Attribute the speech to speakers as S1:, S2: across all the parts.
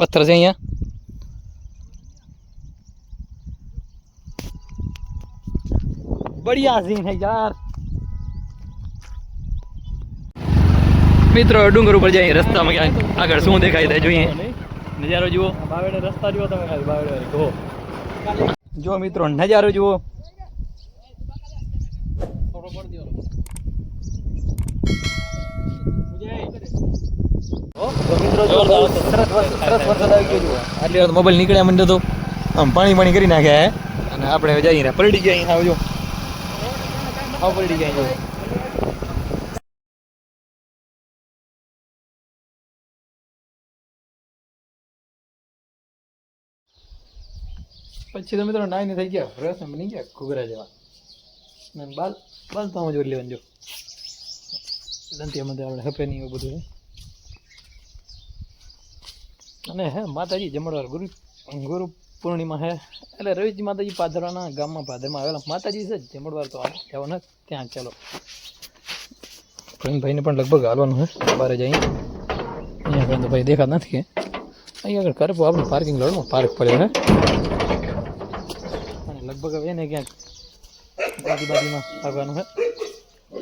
S1: પથ્થર છે અહીંયા બઢિયા સીન હે યાર મિત્રો ડુંગર ઉપર જઈએ રસ્તામાં ક્યાંક આગળ શું દેખાય થાય જોઈએ નજારો જુઓ
S2: બાવેડે રસ્તા જુઓ તમે ખાલી બાવેડે
S1: જો મિત્રો નજારો જુઓ
S2: મિત્રો જોરદાર હતો. સરસ વરસાદ સરસ વરસાદ આવી ગયો જુઓ
S1: આટલી વાર મોબાઈલ નીકળ્યા મને તો આમ પાણી પાણી કરી નાખ્યા અને આપણે જઈ રહ્યા પલડી ગયા અહીંયા આવજો. આવ પલડી ગયા અહીંયા. પછી તો મિત્રો નાઈને થઈ ગયા ફ્રેશ બની ગયા ઘૂઘરા જેવા. અને બાલ બાલ તો જોઈ લેવાનું જો. દંતી આપણે હપે નહીં એવું બધું અને હે, માતાજી જમણવાર ગુરુ ગુરુ પૂર્ણિમા હે. એટલે રવિજી માતાજી પાદરાના ગામમાં પાદરમાં આવેલા. માતાજી છે જ, જમણવાર તો જવાના ત્યાં ચાલો. ભાઈને પણ લગભગ હાલવાનું હે બહાર જઈ અહીંયા આગળ તો ભાઈ દેખાત નથી અહીંયા આગળ કરપો, આપણે પાર્કિંગ લોડમાં પાર્ક પડ્યો હે. અને લગભગ હવે એને ક્યાંક બાજુબાજુમાં આવવાનું હે.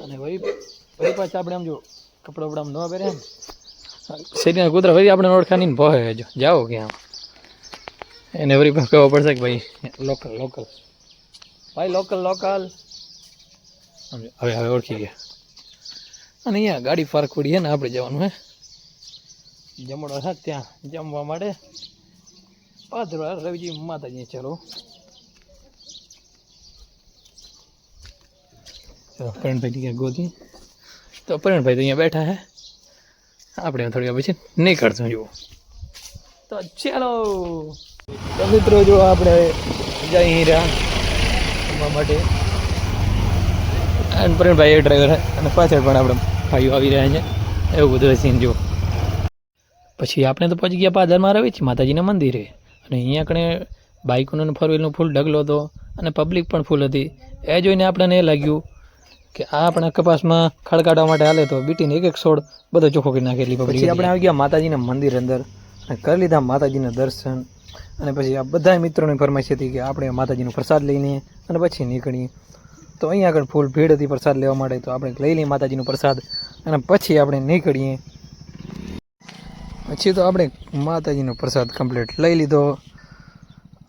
S1: અને વળી વળી પાછા આપણે આમ જો કપડા વપડા આમ પહેરે પહેર્યા ને શરીરના કૂતરા વળી આપણે ઓળખાની ભોહે જો જાઓ ક્યાં? એને વળી પણ કહેવો પડશે કે ભાઈ લોકલ લોકલ ભાઈ લોકલ લોકલ સમજો, હવે હવે ઓળખી ગયા. અને અહીંયા ગાડી પાર્ક પડી છે ને આપણે જવાનું હે. જમણો છે ત્યાં, જમવા માટે. પાદરા રવિજી માતાજી ચલો ચલો, પરણભાઈ ક્યાં ગોતી. તો પરણભાઈ તો અહીંયા બેઠા હે. આપણે થોડી પછી નહીં કરશું જુઓ તો ચાલો. તો મિત્રો જો આપણે જઈ રહ્યા માટે. અને પ્રવીણભાઈ એ ડ્રાઈવર અને પાછળ પણ આપણે ભાઈઓ આવી રહ્યા છે. એવું બધું સીન જુઓ પછી આપણે તો પહોંચી ગયા પાદરમાં રવી છે માતાજીના મંદિરે. અને અહીંયા કણે બાઇકોનો ફોર વ્હીલનો ફૂલ ઢગલો હતો અને પબ્લિક પણ ફૂલ હતી. એ જોઈને આપણને એ લાગ્યું કે આ આપણા કપાસમાં ખડ કાઢવા માટે હાલે તો બીટીને એક એક છોડ બધો ચોખ્ખો કરી નાખે એટલી પછી આપણે આવી ગયા માતાજીના મંદિર અંદર અને કરી લીધા માતાજીના દર્શન. અને પછી આ બધા મિત્રોની ફરમાઈશ હતી કે આપણે માતાજીનો પ્રસાદ લઈને અને પછી નીકળીએ. તો અહીંયા આગળ ફૂલ ભીડ હતી પ્રસાદ લેવા માટે તો આપણે લઈ લઈએ માતાજીનો પ્રસાદ અને પછી આપણે નીકળીએ. પછી તો આપણે માતાજીનો પ્રસાદ કમ્પ્લીટ લઈ લીધો.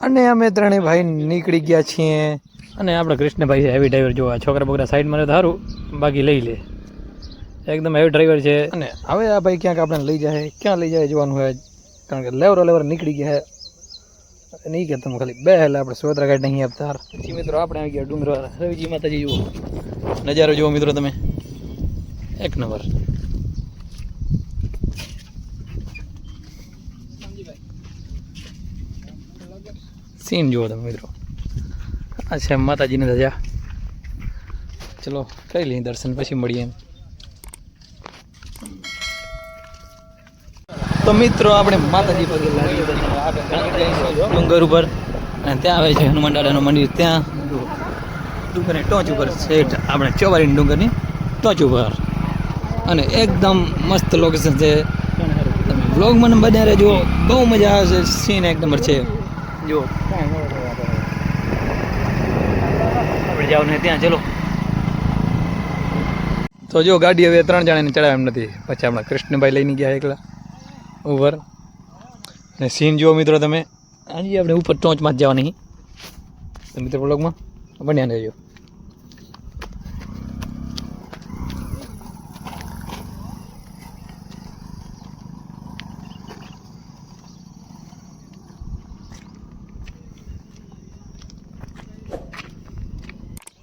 S1: અને અમે ત્રણેય ભાઈ નીકળી ગયા છીએ. અને આપણે કૃષ્ણભાઈ છે હેવી ડ્રાઈવર જોવા છોકરા બોકરા સાઈડમાં રહે તો સારું બાકી લઈ લે. એકદમ હેવી ડ્રાઈવર છે. અને હવે આ ભાઈ ક્યાંક આપણે લઈ જાય ક્યાં લઈ જાય જોવાનું હોય કારણ કે લેવરો લેવર નીકળી ગયા નહીં કે તમે ખાલી બે એટલે આપણે સોદરા ગાડી નહીં આપતા પછી મિત્રો આપણે આવી ગયા ડુંગર રવિજી માતાજી જુઓ. નજારો જુઓ મિત્રો તમે. એક નંબર. સીન જુઓ તમે મિત્રો. આ છે માતાજીને ધજા. ચલો, કરી લઈએ દર્શન, પછી મળીએ એમ. તો મિત્રો, આપણે માતાજી પર ડુંગર ઉપર. અને ત્યાં આવે છે હનુમાન દાદાનું મંદિર. ત્યાં ડુંગરની ટોચ ઉપર શેઠ, આપણે ચોવારી ડુંગરની ટોચ ઉપર. અને એકદમ મસ્ત લોકેશન છે. તમે વ્લોગ મને બન્યા રહેજો. બહુ મજા આવે છે સીન એક નંબર છે. જો આપણે ને ત્યાં, ચલો. તો જો, ગાડી હવે ત્રણ જણાને ચડાવ્યા એમ નથી. પછી આપણા કૃષ્ણભાઈ લઈને ગયા એકલા ઉપર ને સીન જુઓ મિત્રો તમે. આજે આપણે ઉપર ટોચમાં જ જવાની. મિત્રો બ્લોગમાં બન્યા રહેજો.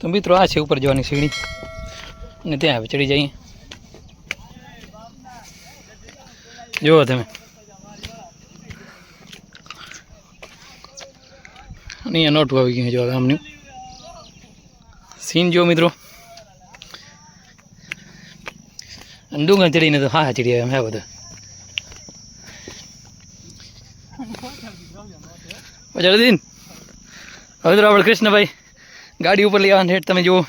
S1: તો મિત્રો આ છે ઉપર જવાની સીડી. અને ત્યાં હવે ચડી જઈએ. જુઓ તમે. અને અહીંયા નોટું આવી ગયું જો ગામનું. સીન જુઓ મિત્રો. ડુંગર ચડીને તો હા ચડી આવ્યા હે બધા. જલ્દી હવે તો આપણે કૃષ્ણભાઈ ગાડી ઉપર આવવાનું હેઠ તમે જુઓ.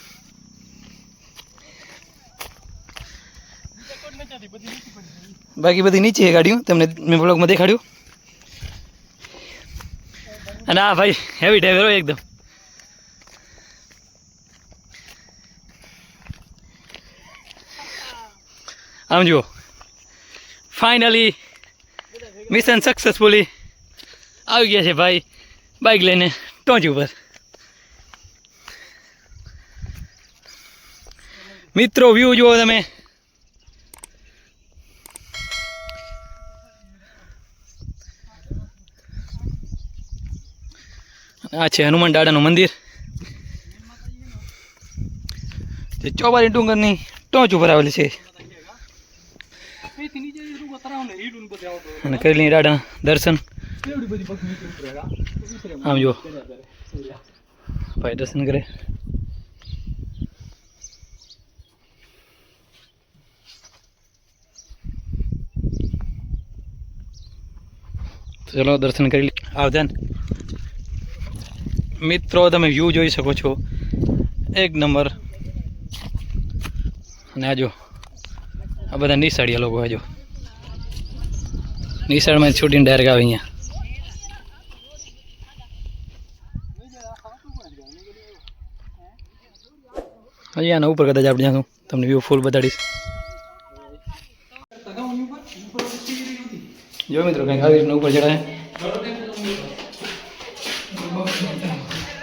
S1: બાકી બધી નીચે છે ગાડીઓ. તમને મેં બ્લોગમાં દેખાડ્યું. અને આ ભાઈ હેવી ડ્રાઈવર હોય એકદમ. આમ જુઓ. ફાઇનલી મિશન સક્સેસફુલી આવી ગયા છે ભાઈ. બાઇક લઈને ટોચ ઉપર. મિત્રો વ્યૂ જુઓ તમે. આ છે હનુમાન દાદાનું મંદિર. જે ચોબારી ડુંગરની ટોચ ઉપર આવેલી છે. અને કરેલી દાડા દર્શન. આમ જુઓ. ભાઈ દર્શન કરે. ચલો, દર્શન કરી લઈએ આવતા ને. મિત્રો, તમે વ્યૂ જોઈ શકો છો. એક નંબર. અને આજો આ બધા નિશાળિયા લોકો આજો નિશાળમાં છૂટીને ડાયરેક્ટ આવે અહીંયા. અહીંયા આના ઉપર કદાચ આપણે જાણું તમને વ્યૂ ફૂલ બતાડીશ. જો મિત્રો, કંઈક આવી રીતના ઉપર ચડાય.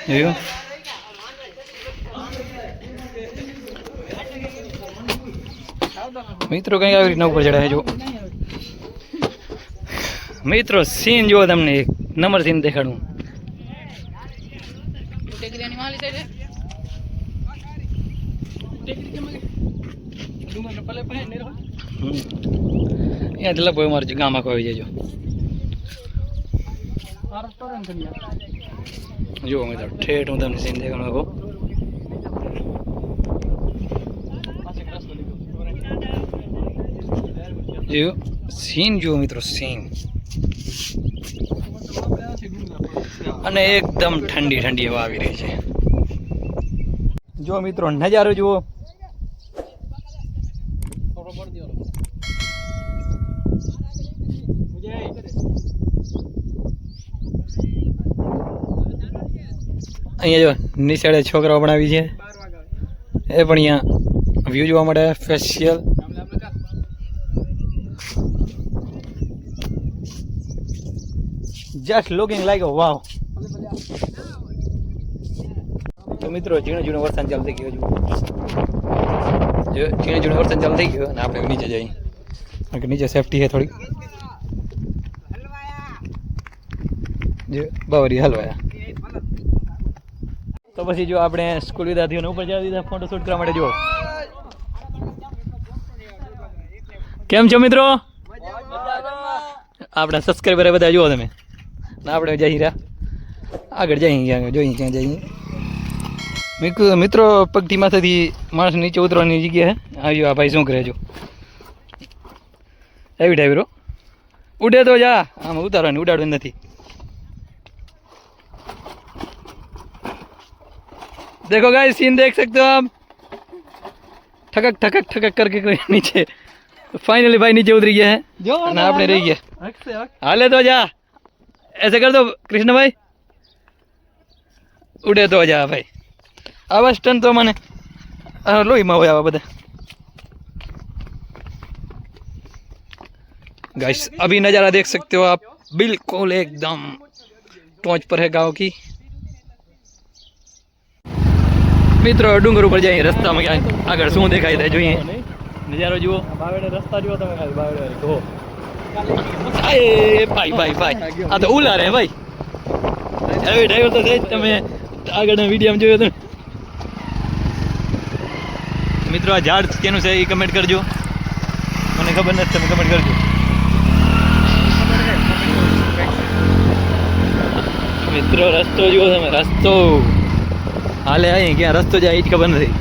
S1: જોયું? મિત્રો, કંઈક આવી રીતના ઉપર ચડાય જો મિત્રો સીન જુઓ તમને, એક નંબર સીન દેખાડું.
S2: ડુંગરને પલે પલે ને
S1: અહીંયાથી લગભગ અમારે ગામ આખો આવી જજો. જુઓ મિત્રો ઠેઠ હું તમને સીન દેખાડું આખો સીન જુઓ મિત્રો સીન. અને એકદમ ઠંડી ઠંડી હવા આવી રહી છે જો મિત્રો, નજારો જુઓ
S2: થોડો પડ દ્યો. મુજે.
S1: અહીંયા જો નિશાળે છોકરાઓ આવી છે. એ પણ અહીંયા વ્યૂ જોવા માટે
S2: કા?
S1: Just looking
S2: like a wow.
S1: તો મિત્રો, ઝીણો ઝીણો વરસાદ ચાલુ થઈ ગયો જો, ઝીણો ઝીણો વરસાદ ચાલુ થઈ ગયો અને આપણે નીચે જઈએ કારણ કે નીચે સેફટી છે થોડી જો, બાવરી હલવાયા તો પછી જો આપણે સ્કૂલ વિદ્યાર્થીઓને ઉપર જવા દીધા ફોટો શૂટ કરવા માટે જો કેમ છો મિત્રો? આપણા સબસ્ક્રાઈબર બધા જુઓ તમે. ના આપણે જઈ રહ્યા. આગળ ક્યાં જોઈએ ક્યાં જઈએ મિત્રો પગથી માથેથી માણસ નીચે ઉતરવાની જગ્યા આવ્યો આ ભાઈ શું કરે જો એવી ટાઈપ ઉડે તો જા. આમ ઉતારવાની, ઉડાડવાની નથી. देखो गाइस सीन देख सकते हो आप ठकक ठकक ठकक करके नीचे फाइनली भाई नीचे उतरी गया है
S2: જો
S1: અને આપણે રહી ગયા
S2: હકશે, હક.
S1: हाले तो जा ऐसे कर दो कृष्ण भाई उड़े तो जा भाई આવા સ્ટન તો મને આ લોહીમાં હોય આવા બધા गाइस अभी नज़ारा देख सकते हो आप बिल्कुल एकदम टॉच पर है गांव की મિત્રો ડુંગર ઉપર જઈએ રસ્તામાં ક્યાંક આગળ શું દેખાય છે જોઈએ. નજારો જુઓ.
S2: આ રસ્તા જુઓ તમે ખાલી વાળી. કહો.
S1: ભાઈ ભાઈ ભાઈ. આ તો ઉલા રે ભાઈ. હવે ડ્રાઈવર તો છે જ તમે આગળના વીડિયો જોયો તમે. મિત્રો આ ઝાડ કેનું છે એ કમેન્ટ કરજો. મને ખબર નથી તમે કમેન્ટ કરજો. મિત્રો રસ્તો જુઓ તમે રસ્તો. હાલે અહીં ક્યાં રસ્તો જાય એ જ ખબર નથી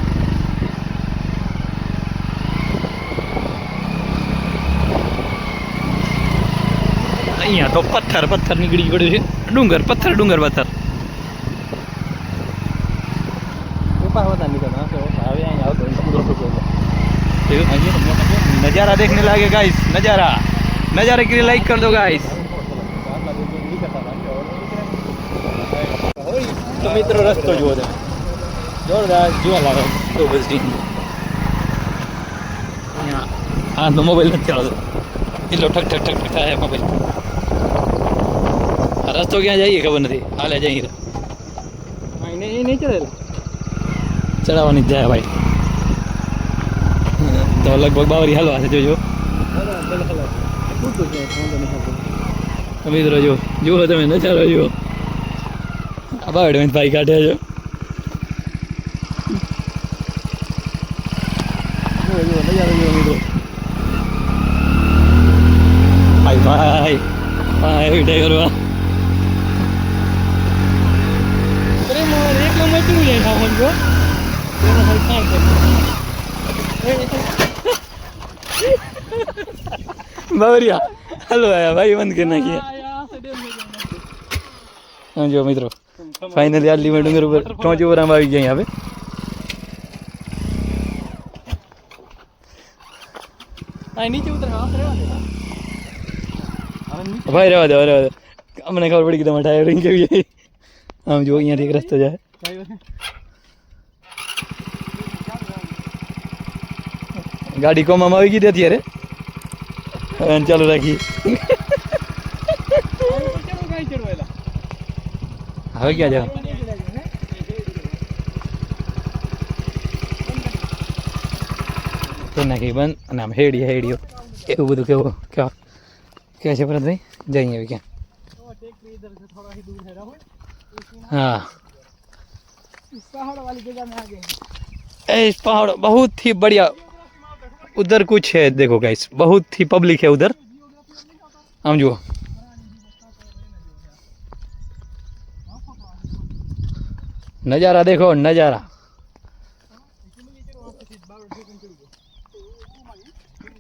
S1: અહીંયા તો પથ્થર પથ્થર નીકળી પડ્યું છે ડુંગર પથ્થર ડુંગર પથ્થર
S2: ઉપાય હોતા નીકળ હા તો હવે અહીંયા આવતો અહીં સમુદ્ર પર ગયો.
S1: देखो, नजारा देखने लागे गाइस नजारा नजारे के लिए लाइक कर दो गाइस
S2: આટલા દૂર દૂર નીકળતા હતા. હવે નીકળે.
S1: તો મિત્રો રસ્તો જુઓ તમે જોરદાર જોવા લાગે. તો બધી હા તો મોબાઈલ નથી આવતો. એટલો ઠક ઠક ઠક ઠક થાય મોબાઈલ રસ્તો ક્યાં જઈએ ખબર નથી. હાલે જઈએ
S2: નહીં ચડેલા
S1: ચડાવવાની જ જાય ભાઈ. તો લગભગ બાવરી હાલવા છે જોજો. મિત્રો જો જુઓ તમે નજારો જુઓ આ બાવડે ભાઈ કાઢે છો
S2: જુઓ જુઓ નજારો જુઓ મિત્રો
S1: ભાઈ ભાઈ ભાઈ વિટે કરવા
S2: પ્રેમ એકલો મચડું જાય ખાવાનું જો એમાં ખાલી કાંઈ કરે
S1: બાવરિયા હાલો આયા ભાઈ બંધ કરી નાખીએ હા જો મિત્રો ફાઇનલી આટલી મેં ડુંગર ઉપર ટોચ ઉપર આમ આવી ગયા હવે
S2: આ નીચે ઉતરે હા રહેવા દે હવે નીચે
S1: ભાઈ, રહેવા દે રહેવા દે. અમને ખબર પડી કે તમારે ટાયરિંગ કેવી આમ જો અહીંયાથી એક રસ્તો જાય. ગાડી કોમામાં આવી ગઈ હતી અત્યારે. ચાલુ રાખી. હવે ક્યાં જાવ નાખી બંધ, અને આમ હેડી, હેડીઓ. એવું બધું કેવું? ક્યાં કે છે ભરતભાઈ? જઈએ હવે ક્યાં
S2: टेकरी इधर से थोड़ा ही दूर है राहुल
S1: हाँ
S2: इस पहाड़ वाली जगह में आ गए
S1: ए, इस पहाड़ बहुत ही बढ़िया उधर कुछ है देखो गाइस बहुत ही पब्लिक है उधर हम जो नज़ारा देखो नज़ारा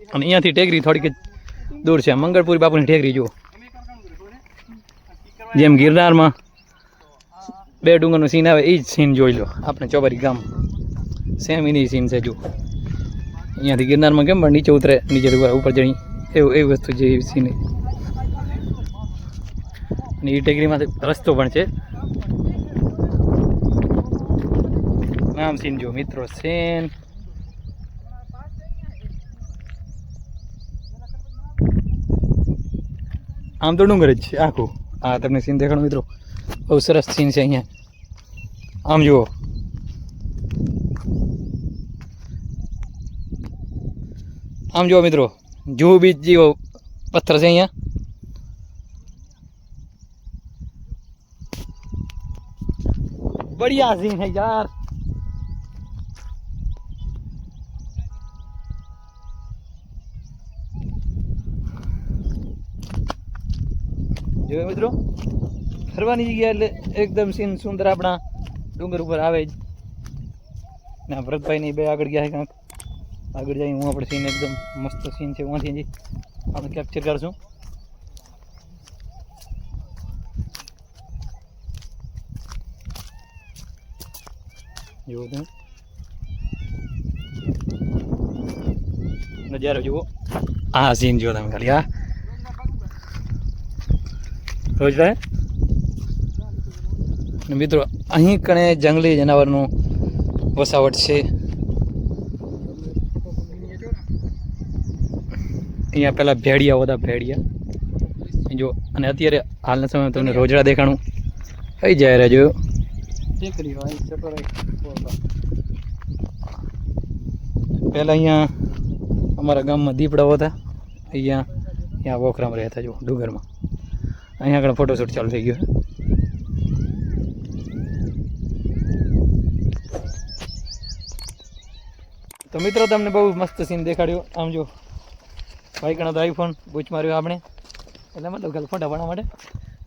S1: અને અહીંયાથી ટેકરી થોડીક જ દૂર છે મંગળપુરી બાપુની ટેકરી જુઓ જેમ ગિરનારમાં બે ડુંગરનું સીન આવે એ જ સીન જોઈ લો. આપણે ચોબારી ગામ. સેમ એની સીન છે જો અહીંયાથી ગિરનારમાં કેમ, પણ નીચે ઉતરે, નીચે ઉપર જણી એવું, એવી વસ્તુ જે સીન અને એ ટેકરીમાંથી રસ્તો પણ છે. નામ સીન જો મિત્રો સેન આમ તો ડુંગર જ છે, આખું. આ તમને સીન દેખાડો મિત્રો. બહુ સરસ સીન છે અહીંયા. આમ જુઓ. આમ જુઓ મિત્રો જુહુ બીચ જેવો પથ્થર છે અહીંયા. બઢિયા સીન હે યાર. જોયું મિત્રો. ફરવાની જગ્યા એટલે એકદમ સીન સુંદર આપણા ડુંગર ઉપર આવે જ. ને ભરતભાઈની બે આગળ ગયા કાંક. આગળ જાય હું આપણે સીન એકદમ મસ્ત સીન છે જ. આપણે કેપ્ચર કરશું. જુઓ તમે. નજારો જુઓ. આ સીન જુઓ તમે ખાલી આ રોજદાર મિત્રો અહીં કણે જંગલી જનાવરનું વસાવટ છે. અહીંયા પહેલાં ભેડિયા બધા ભેડિયા. જો અને અત્યારે હાલના સમયમાં તમને રોજડા દેખાણું કઈ જાય રહેજો પહેલાં અહીંયા અમારા ગામમાં દીપડાઓ હતા. અહીંયા ત્યાં વોખરામાં રહેતા જો ડુંગરમાં. અહીંયા આગળ ફોટોશૂટ ચાલુ થઈ ગયો તો મિત્રો તમને બહુ મસ્ત સીન દેખાડ્યો. આમ જો ભાઈ ઘણા તો આઈફોન બૂચ માર્યો આપણે. એટલે મતલબ કાલે ફોટા પાડવા માટે.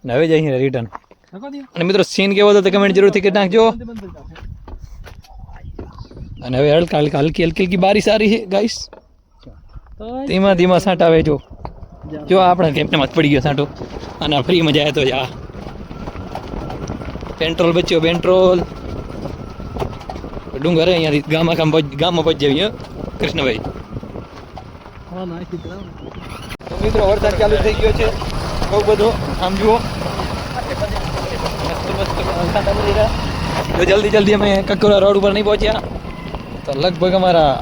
S1: ને હવે અહીંયા રિટર્ન અને મિત્રો સીન કેવો હતો કમેન્ટ જરૂરથી કરી નાખજો અને હવે હલકા હલકા હલકી હલકી હલકી બારી સારી રહી છે ગાઈસ ધીમા ધીમા સાંટ આવે જો જો આપણે કેમને જ પડી ગયો સાંટો. અને ફ્રી મજા આવે તો જા પેટ્રોલ બચ્યો પેટ્રોલ ડુંગરે અહીંયાથી ગામમાં કામ ગામમાં પહોંચી જઈએ કૃષ્ણભાઈ. મિત્રો વરસાદ ચાલુ થઈ ગયો છે. બહુ બધો આમ જુઓ. જલ્દી જલ્દી અમે કકોરા રોડ ઉપર નહીં પહોંચ્યા. તો લગભગ અમારા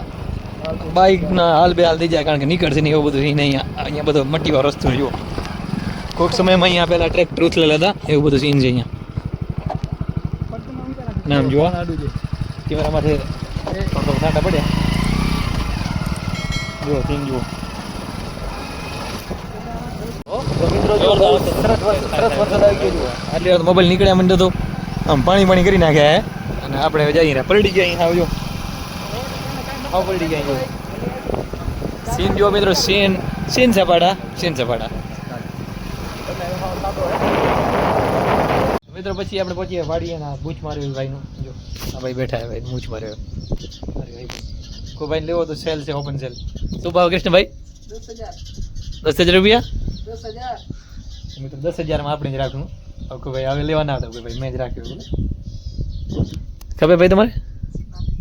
S1: બાઇકના હાલ બે હાલ થઈ જાય કારણ કે નીકળશે નહીં એવું બધું નહીં. અહીંયા અહીંયા બધો મટીવા રસ્તો જુઓ. કોઈક સમયમાં અહીંયા પહેલાં ટ્રેક્ટર ઉથલેલા હતા એવું બધું સીન છે અહીંયા. નામ જુઓ. કેમેરા માટે સાટા પડ્યા. જુઓ સીન જુઓ. મોબાઈલ નીકળ્યા મંડ્યો તો. આમ પાણી પાણી કરી નાખ્યા અને આપણે જઈ રહ્યા પલટી ગયા અહીંયા આવજો આવ પલટી ગયા સીન જો મિત્રો, સીન સીન સપાટા સીન સપાટા મિત્રો, પછી આપણે પહોંચીએ વાડીએ ના માર્યો ભાઈનું. જો, આ ભાઈ બેઠા છે ભાઈ મૂછ માર્યો ભાઈ કોઈ ભાઈ લેવો તો સેલ છે ઓપન સેલ. શું ભાવ કૃષ્ણભાઈ? દસ હજાર. રૂપિયા? મિત્રો, દસ હજારમાં આપણે જ રાખવું કોઈ ભાઈ હવે લેવાના હતા કોઈ ભાઈ મેં જ રાખ્યું. ખબર ભાઈ તમારે?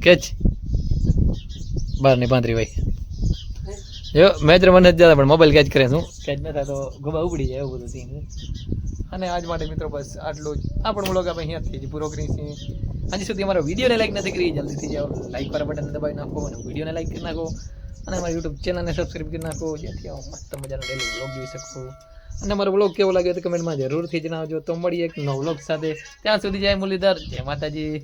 S1: કેચ? બારની પાંત્રી ભાઈ જો મેચ રમવા નથી જતા, પણ મોબાઈલ કેચ કરે શું કેચ ન થાય તો ગોબા ઉપડી જાય એવું બધું સીન અને આજ માટે મિત્રો બસ આટલું જ. આ પણ વ્લોગ આપણે અહીંયાથી પૂરો કરી છે હજી સુધી અમારો વિડીયોને લાઈક નથી કરી જલ્દીથી જાઓ. લાઈક વાળા બટન દબાવી નાખો અને વિડીયોને લાઈક કરી નાખો. અને અમારા યુટ્યુબ ચેનલને સબસ્ક્રાઈબ કરી નાખો, જેથી આવો મસ્ત મજાનો ડેલી બ્લોગ જોઈ શકો. અને અમારો બ્લોગ કેવો લાગ્યો તો કમેન્ટમાં જરૂરથી જણાવજો. તો મળીએ એક નવો બ્લોગ સાથે. ત્યાં સુધી જય મુરલીધર, જય માતાજી.